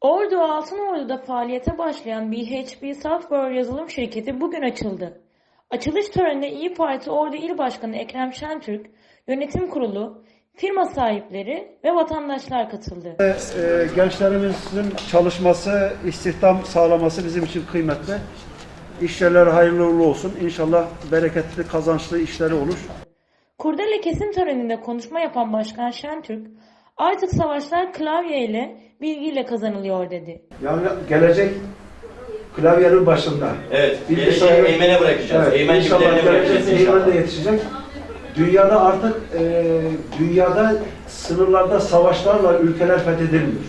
Ordu Altınordu'da faaliyete başlayan BHP Software yazılım şirketi bugün açıldı. Açılış törenine İyi Parti Ordu İl Başkanı Ekrem Şentürk, yönetim kurulu, firma sahipleri ve vatandaşlar katıldı. E, gençlerimizin çalışması, istihdam sağlaması bizim için kıymetli. İşyerleri hayırlı uğurlu olsun. İnşallah bereketli, kazançlı işleri olur. Kurdele kesim töreninde konuşma yapan Başkan Şentürk, artık savaşlar klavye ile bilgiyle kazanılıyor dedi. Yani gelecek klavyenin başında. Evet, Bir geleceği Eymen'e bırakacağız. Evet, inşallah gibilerine bırakacağız Eymen de yetişecek. Dünyada artık e, dünyada sınırlarda savaşlarla ülkeler fethedilmiyor.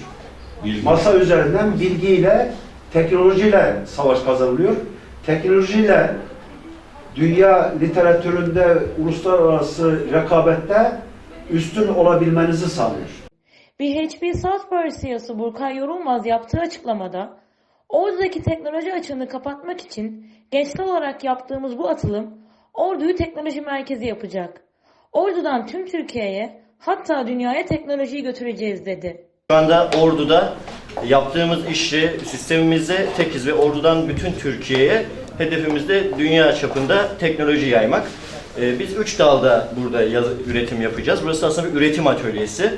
Masa üzerinden bilgiyle, teknolojiyle savaş kazanılıyor. Teknolojiyle dünya literatüründe, uluslararası rekabette üstün olabilmenizi sağlıyor. BHP Software CEO'su Burkay Yorulmaz yaptığı açıklamada, Ordu'daki teknoloji açığını kapatmak için gençler olarak yaptığımız bu atılım, Ordu'yu teknoloji merkezi yapacak. Ordu'dan tüm Türkiye'ye, hatta dünyaya teknolojiyi götüreceğiz dedi. Şu anda Ordu'da yaptığımız işi, sistemimizde tekiz ve Ordu'dan bütün Türkiye'ye hedefimizde dünya çapında teknoloji yaymak. Ee, Biz üç dalda burada yaz- üretim yapacağız. Burası aslında bir üretim atölyesi.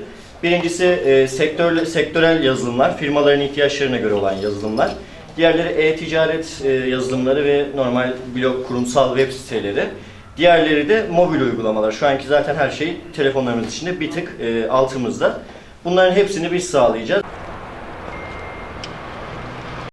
Birincisi e, sektör, sektörel yazılımlar, firmaların ihtiyaçlarına göre olan yazılımlar. Diğerleri e-ticaret e, yazılımları ve normal blog kurumsal web siteleri. Diğerleri de mobil uygulamalar. Şu anki zaten her şey telefonlarımız içinde bir tık e, altımızda. Bunların hepsini biz sağlayacağız.